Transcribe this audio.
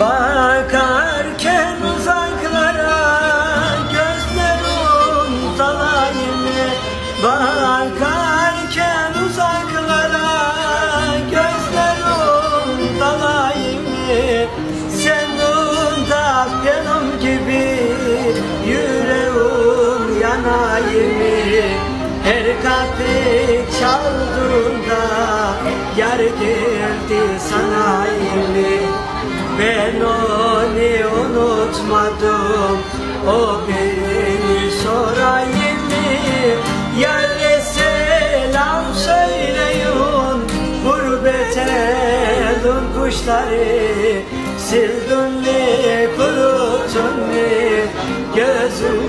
Bakarken uzaklara gözlerim gözler unutalayını Bakarken uzaklara gözler unutalayını Sen unutma benim gibi yüreğim yanayını Her katı çaldığında yer geldi sanayını unutmadım O beni sorayım mı? Yâre selam söyleyin Gurbet elin kuşları. Sildin mi kuruttun mu? Gözüm